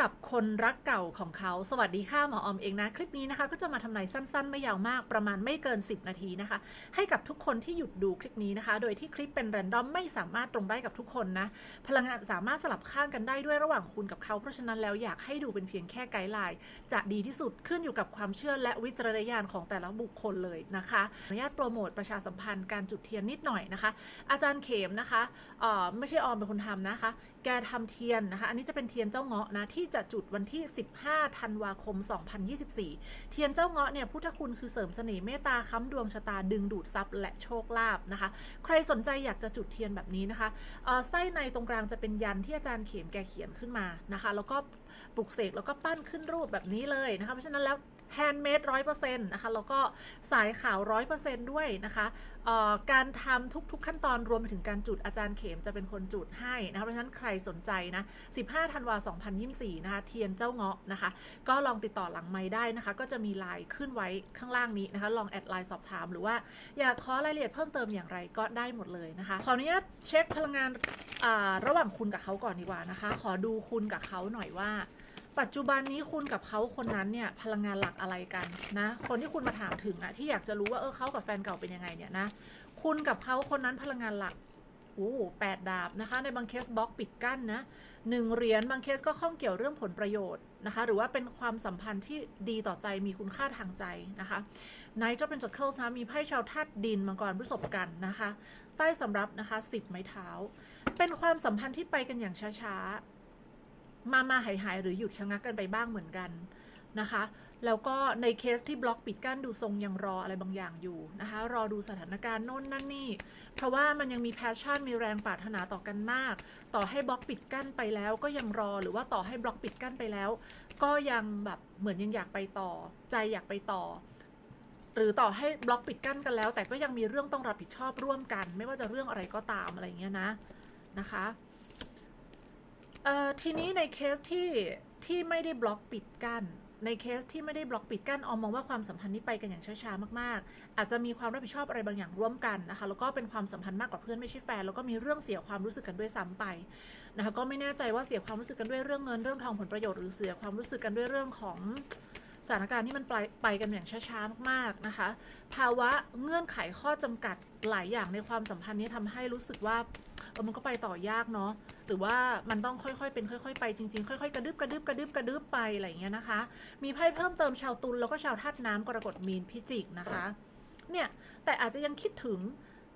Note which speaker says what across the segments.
Speaker 1: กับคนรักเก่าของเขา สวัสดีค่ะหมออมเองนะ คลิปนี้นะคะ ก็จะมาทำนายสั้นๆ ไม่ยาวมากประมาณไม่เกิน 10 นาทีนะคะ ให้กับทุกคนที่หยุดดูคลิปนี้นะคะ โดยที่คลิปเป็นแรนดอมไม่สามารถตรงได้กับทุกคนนะ พลังงานสามารถสลับข้างกันได้ด้วยระหว่างคุณกับเขา เพราะฉะนั้นแล้วอยากให้ดูเป็นเพียงแค่ไกด์ไลน์จะดีที่สุดขึ้นอยู่กับความเชื่อและวิจารณญาณของแต่ละบุคคลเลยนะคะอนุญาตโปรโมทประชาสัมพันธ์การจุดเทียนนิดหน่อยนะคะ อาจารย์เขมนะคะเอ่อไม่ใช่ออมเป็นคนทำนะคะ กทำเทียนนะคะ อันนี้จะเป็นเทียนเจ้าเงาะนะ ที่จะจุดวันที่ 15 ธันวาคม 2024 เทียนเจ้าเงาะเนี่ยพุทธคุณคือเสริมเสน่ห์เมตตาค้ำดวงชะตาดึงดูดทรัพย์และโชคลาภนะคะ ใครสนใจอยากจะจุดเทียนแบบนี้นะคะไส้ในตรงกลางจะเป็นยันที่อาจารย์เขมแกเขียนขึ้นมานะคะ แล้วก็ปลุกเสกแล้วก็ปั้นขึ้นรูปแบบนี้เลยนะคะ เพราะฉะนั้นแล้ว แฮนด์เมดร้อยเปอร์เซ็นต์นะคะ แล้วก็สายขาวร้อยเปอร์เซ็นต์ด้วยนะคะการทำทุกๆขั้นตอนรวมไปถึงการจุดอาจารย์เข็มจะเป็นคนจุดให้นะคะ เพราะฉะนั้นใครสนใจนะ 15 ธันวา 2024 นะคะ เทียนเจ้าเงาะนะคะ ก็ลองติดต่อหลังไม้ได้นะคะ ก็จะมีไลน์ขึ้นไว้ข้างล่างนี้นะคะ ลองแอดไลน์สอบถามหรือว่าอยากขอรายละเอียดเพิ่มเติมอย่างไรก็ได้หมดเลยนะคะ ขออนุญาตเช็คพลังงานระหว่างคุณกับเขาก่อนดีกว่านะคะ ขอดูคุณกับเขาหน่อยว่า ปัจจุบันนี้คุณกับเขาคนนั้นเนี่ยพลังงานหลักอะไรกันนะ คนที่คุณมาถามถึงอะที่อยากจะรู้ว่าเออเขากับแฟนเก่าเป็นยังไงเนี่ยนะคุณกับเขาคนนั้นพลังงานหลักโอ้แปดดาบนะคะ ในบางเคสบล็อกปิดกั้นนะหนึ่งเหรียญบางเคสก็ข้องเกี่ยวเรื่องผลประโยชน์นะคะ หรือว่าเป็นความสัมพันธ์ที่ดีต่อใจมีคุณค่าทางใจนะคะไนท์จะเป็นจักเกิลนะมีไพ่ชาวธาตุดินมังกรพฤษภกันนะคะ ใต้สำรับนะคะสิบไม้เท้า เป็นความสัมพันธ์ที่ไปกันอย่างช้าๆ มามาหายหายหรือหยุดชะงักกันไปบ้างเหมือนกันนะคะ แล้วก็ในเคสที่บล็อกปิดกั้นดูทรงยังรออะไรบางอย่างอยู่นะคะ รอดูสถานการณ์โน่นนั่นนี่ เพราะว่ามันยังมีแพชชั่นมีแรงปรารถนาต่อกันมาก ต่อให้บล็อกปิดกั้นไปแล้วก็ยังรอหรือว่าต่อให้บล็อกปิดกั้นไปแล้ว ก็ยังแบบเหมือนยังอยากไปต่อ ใจอยากไปต่อ หรือต่อให้บล็อกปิดกั้นกันแล้ว แต่ก็ยังมีเรื่องต้องรับผิดชอบร่วมกัน ไม่ว่าจะเรื่องอะไรก็ตามอะไรเงี้ยนะนะคะ อ่อทีนี้ในเคสที่ที่ไม่ได้บล็อกปิดกั้นในเคสที่ไม่ได้บล็อกปิดกั้นออมมองว่าความสัมพันธ์นี้ไปกันอย่างช้าๆมากๆ อาจจะมีความรับผิดชอบอะไรบางอย่างร่วมกันนะคะ แล้วก็เป็นความสัมพันธ์มากกว่าเพื่อนไม่ใช่แฟน แล้วก็มีเรื่องเสียความรู้สึกกันด้วยซ้ำไปนะคะ ก็ไม่แน่ใจว่าเสียความรู้สึกกันด้วยเรื่องเงินเรื่องทองผลประโยชน์หรือเสียความรู้สึกกันด้วยเรื่องของสถานการณ์ที่มันไปไปกันอย่างช้าๆมากๆนะคะ ภาวะเงื่อนไขข้อจำกัดหลายอย่างในความสัมพันธ์นี้ทำให้รู้สึกว่า ออมันก็ไปต่อยากเนาะหรือว่ามันต้องค่อยๆเป็นค่อยๆไปจริงๆ ค่อยๆ กระดึบกระดึบกระดึบกระดึบไปอะไรอย่างเงี้ยนะคะ มีไพ่เพิ่มเติมชาวตุลแล้วก็ชาวธาตุน้ำกรกฎมีนพิจิกนะคะเนี่ยแต่อาจจะยังคิดถึง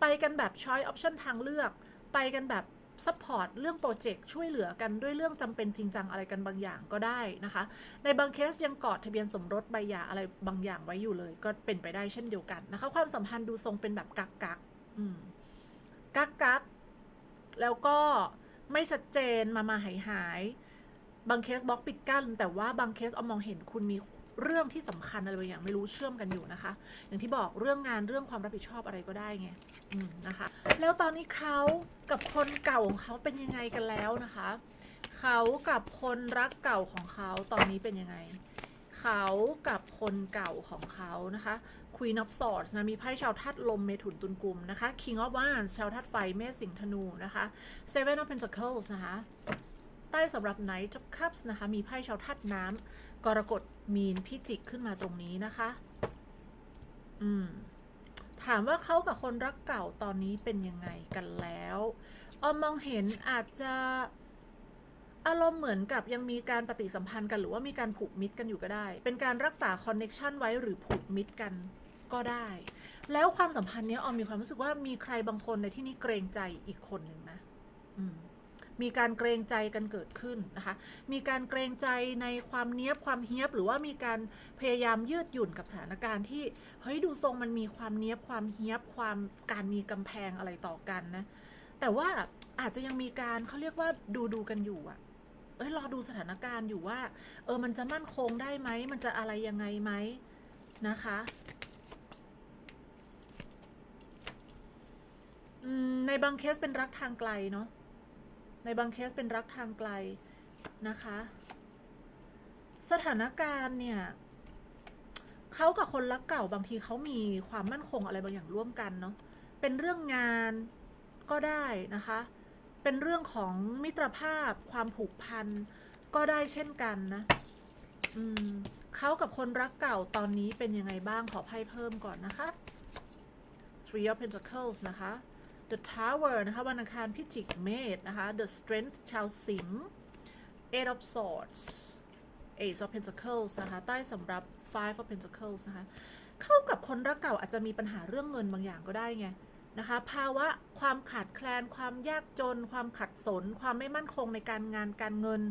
Speaker 1: ไปกันแบบช้อยออปชั่นทางเลือก ไปกันแบบซัพพอร์ตเรื่องโปรเจกต์ช่วยเหลือกันด้วยเรื่องจำเป็นจริงจังอะไรกันบางอย่างก็ได้นะคะ ในบางเคสยังกอดทะเบียนสมรสใบหย่าอะไรบางอย่างไว้อยู่เลย ก็เป็นไปได้เช่นเดียวกันนะคะ ความสัมพันธ์ดูทรงเป็นแบบกักกักอืมกักกัก แล้วก็ไม่ชัดเจนมามาหายหายบางเคสบล็อกปิดกั้น แต่ว่าบางเคสเอามองเห็นคุณมีเรื่องที่สำคัญอะไรบางอย่างไม่รู้เชื่อมกันอยู่นะคะ อย่างที่บอกเรื่องงานเรื่องความรับผิดชอบอะไรก็ได้ไงนะคะ แล้วตอนนี้เขากับคนเก่าของเขาเป็นยังไงกันแล้วนะคะ เขากับคนรักเก่าของเขาตอนนี้เป็นยังไง เขากับคนเก่าของเขานะคะ Queen of Swords นะมีไพ่ชาวธาตุลมเมถุนตุลกุมนะคะ King of Wands ชาวธาตุไฟเมษสิงธนูนะคะ Seven of Pentacles นะคะใต้สำหรับ Knight of Cups นะคะมีไพ่ชาวธาตุน้ำกรกฎมีนพิจิกขึ้นมาตรงนี้นะคะ อืมถามว่าเขากับคนรักเก่าตอนนี้เป็นยังไงกันแล้วออมมองเห็นอาจจะ อารมณ์เหมือนกับยังมีการปฏิสัมพันธ์กันหรือว่ามีการผูกมิตรกันอยู่ก็ได้ เป็นการรักษาคอนเน็ชันไว้หรือผูกมิตรกันก็ได้ แล้วความสัมพันธ์นี้ออมมีความรู้สึกว่ามีใครบางคนในที่นี้เกรงใจอีกคนหนึ่งนะอืมมีการเกรงใจกันเกิดขึ้นนะคะ มีการเกรงใจในความเนี้ยบความเฮียบหรือว่ามีการพยายามยืดหยุ่นกับสถานการณ์ที่เฮ้ยดูทรงมันมีความเนี้ยบความเฮียบความการมีกำแพงอะไรต่อกันนะ แต่ว่าอาจจะยังมีการเขาเรียกว่าดูดูกันอยู่อะ เอ้ยรอดูสถานการณ์อยู่ว่า เออมันจะมั่นคงได้ไหม มันจะอะไรยังไงไหมนะคะอืมในบางเคสเป็นรักทางไกลเนาะในบางเคสเป็นรักทางไกลนะคะ สถานการณ์เนี่ยเขากับคนรักเก่าบางทีเขามีความมั่นคงอะไรบางอย่างร่วมกันเนาะเป็นเรื่องงานก็ได้นะคะ เป็นเรื่องของมิตรภาพความผูกพันก็ได้เช่นกันนะอืมเขากับคนรักเก่าตอนนี้เป็นยังไงบ้างขอไพ่เพิ่มก่อนนะคะ Three of Pentacles นะคะ The Tower นะคะวันอังคารพิจิกเมษนะคะ The Strength ชาวสิงห์ Eight of Swords Ace of Pentacles นะคะ ใต้สำหรับ Five of Pentacles นะคะ เข้ากับคนรักเก่าอาจจะมีปัญหาเรื่องเงินบางอย่างก็ได้ไง นะคะภาวะความขาดแคลน ความยากจน ความขัดสน ความไม่มั่นคงในการงานการเงิน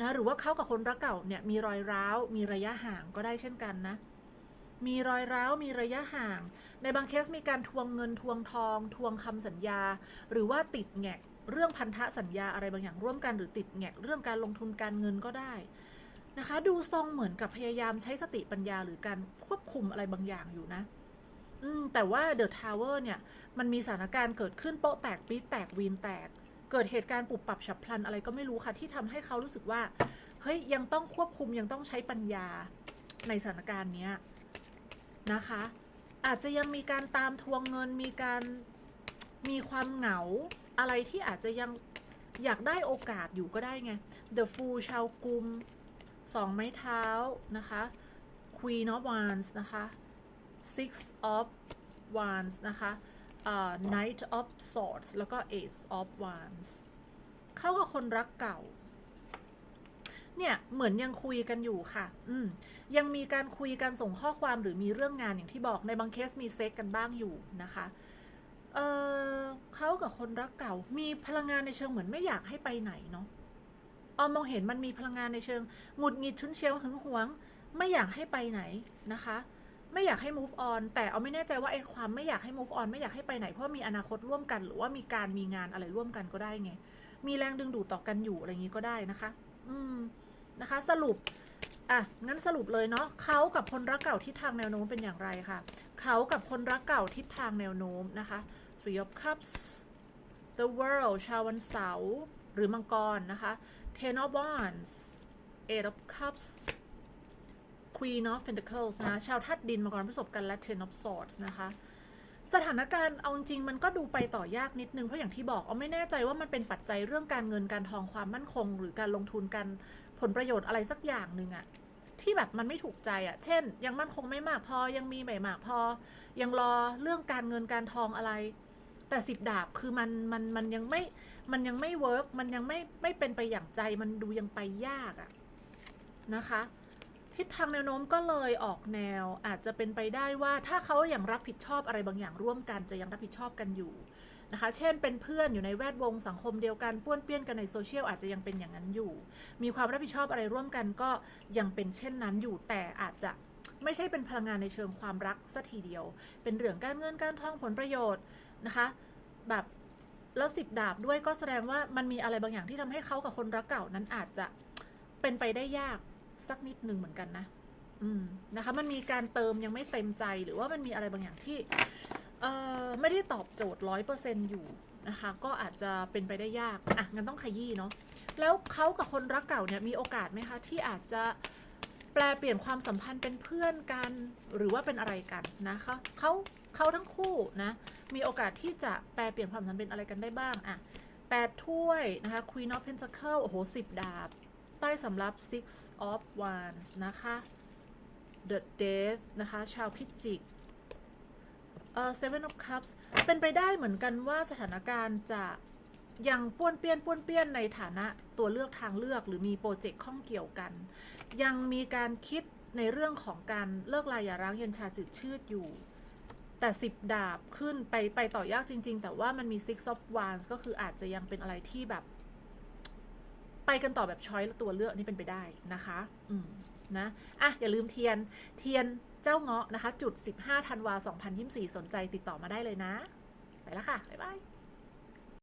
Speaker 1: นะหรือว่าเขากับคนรักเก่าเนี่ยมีรอยร้าว มีระยะห่างก็ได้เช่นกันนะมีรอยร้าว มีระยะห่าง ในบางเคสมีการทวงเงินทวงทอง ทวงคำสัญญา หรือว่าติดแงกเรื่องพันธะสัญญาอะไรบางอย่างร่วมกันหรือติดแงกเรื่องการลงทุนการเงินก็ได้นะคะ ดูทรงเหมือนกับพยายามใช้สติปัญญาหรือการควบคุมอะไรบางอย่างอยู่นะ อืมแต่ว่าเดอะทาวเวอร์เนี่ย มันมีสถานการณ์เกิดขึ้นโป๊ะแตกปี๊ดแตกวีนแตก เกิดเหตุการณ์ปรับปรับฉับพลันอะไรก็ไม่รู้ค่ะ ที่ทำให้เขารู้สึกว่า เฮ้ย ยังต้องควบคุมยังต้องใช้ปัญญาในสถานการณ์เนี้ยนะคะ อาจจะยังมีการตามทวงเงินมีการมีความเหงาอะไรที่อาจจะยังอยากได้โอกาสอยู่ก็ได้ไง The Fool ชาวกุมสองไม้เท้านะคะ Queen of Wands นะคะ Six of Wands นะคะอ่อ Knight of Swords แล้วก็ Ace of Wands เข้ากับคนรักเก่า เนี่ยเหมือนยังคุยกันอยู่ค่ะ อืมยังมีการคุยกันส่งข้อความหรือมีเรื่องงานอย่างที่บอกในบางเคสมีเซ็กกันบ้างอยู่นะคะเออเขากับคนรักเก่า มีพลังงานในเชิงเหมือนไม่อยากให้ไปไหนเนาะออมมองเห็นมันมีพลังงานในเชิงหงุดหงิดชุนเชียวหึงหวง ไม่อยากให้ไปไหนนะคะ ไม่อยากให้ move on แต่เอาไม่แน่ใจว่าไอ้ความไม่อยากให้ move on ไม่อยากให้ไปไหนเพราะมีอนาคตร่วมกัน หรือว่ามีการมีงานอะไรร่วมกันก็ได้ไง มีแรงดึงดูดต่อกันอยู่อะไรอย่างนี้ก็ได้นะคะ อืมนะคะ สรุปอะงั้นสรุปเลยเนาะเขากับคนรักเก่าทิศทางแนวโน้มเป็นอย่างไรค่ะเขากับคนรักเก่าทิศทางแนวโน้มนะคะ Three of Cups The World ชาววันเสาร์หรือมังกรนะคะ Ten of Wands Eight of Cups Queen of Pentacles นะชาวธาตุดินมังกรประสบกันและ Ten of Swords นะคะสถานการณ์เอาจริงมันก็ดูไปต่อยากนิดนึง เพราะอย่างที่บอกเอาไม่แน่ใจว่ามันเป็นปัจจัยเรื่องการเงินการทองความมั่นคง หรือการลงทุนการผลประโยชน์อะไรสักอย่างหนึ่งอะที่แบบมันไม่ถูกใจอะเช่น ยังมั่นคงไม่มากพอยังมีไม่มากพอ ยังรอเรื่องการเงินการทองอะไร แต่สิบดาบคือมันมันมันยังไม่มันยังไม่เวิร์กมันยังไม่ไม่เป็นไปอย่างใจมันดูยังไปยากอะนะคะ ทิศทางแนวโน้มก็เลยออกแนวอาจจะเป็นไปได้ว่าถ้าเขาอยัางรับผิดชอบอะไรบางอย่างร่วมกันจะยังรับผิดชอบกันอยู่นะคะ เช่นเป็นเพื่อนอยู่ในแวดวงสังคมเดียวกันป้วนเปี้ยนกันในโซเชียลอาจจะยังเป็นอย่างนั้นอยู่ มีความรับผิดชอบอะไรร่วมกันก็ยังเป็นเช่นนั้นอยู่แต่อาจจะไม่ใช่เป็นพลังงานในเชิงความรักสัทีเดียว เป็นเรื่องการเงินการท่องผลประโยชน์นะคะแบบแล้วสิบดาบด้วยก็แสดงว่ามันมีอะไรบางอย่างที่ทำให้เขากับคนรักเก่านั้นอาจจะเป็นไปได้ยาก สักนิดหนึ่งเหมือนกันนะอืมนะคะ มันมีการเติมยังไม่เต็มใจหรือว่ามันมีอะไรบางอย่างที่เอ่อไม่ได้ตอบโจทย์ร้อยเปอร์เซ็นอยู่นะคะ ก็อาจจะเป็นไปได้ยากอะงั้นต้องขยี้เนาะแล้วเขากับคนรักเก่าเนี่ยมีโอกาสไหมคะที่อาจจะแปลเปลี่ยนความสัมพันธ์เป็นเพื่อนกันหรือว่าเป็นอะไรกันนะคะเขาเขาทั้งคู่นะมีโอกาสที่จะแปลเปลี่ยนความสัมพันธ์เป็นอะไรกันได้บ้างอะแปดถ้วยนะคะ Queen of Pentacles โอ้โหสิบดาบ ใต้สำรับ Six of Wands นะคะ The Death นะคะ ชาวพิจิกเอ่อ Seven of Cups เป็นไปได้เหมือนกันว่าสถานการณ์จะยังป้วนเปี้ยนป้วนเปี้ยนในฐานะตัวเลือกทางเลือกหรือมีโปรเจกต์ข้องเกี่ยวกัน ยังมีการคิดในเรื่องของการเลิกลาอย่าร้างเย็นชาจืดชืดอยู่ แต่สิบดาบขึ้นไปไปต่อยากจริง ๆ แต่ว่ามันมี Six of Wands ก็คืออาจจะยังเป็นอะไรที่แบบ ไปกันต่อแบบช้อยและตัวเลือกนี่เป็นไปได้นะคะอืมนะอะอย่าลืมเทียนเทียนเจ้าเงาะนะคะ จุด 15ธันวา2024 สนใจติดต่อมาได้เลยนะ ไปแล้วค่ะ บ๊ายบาย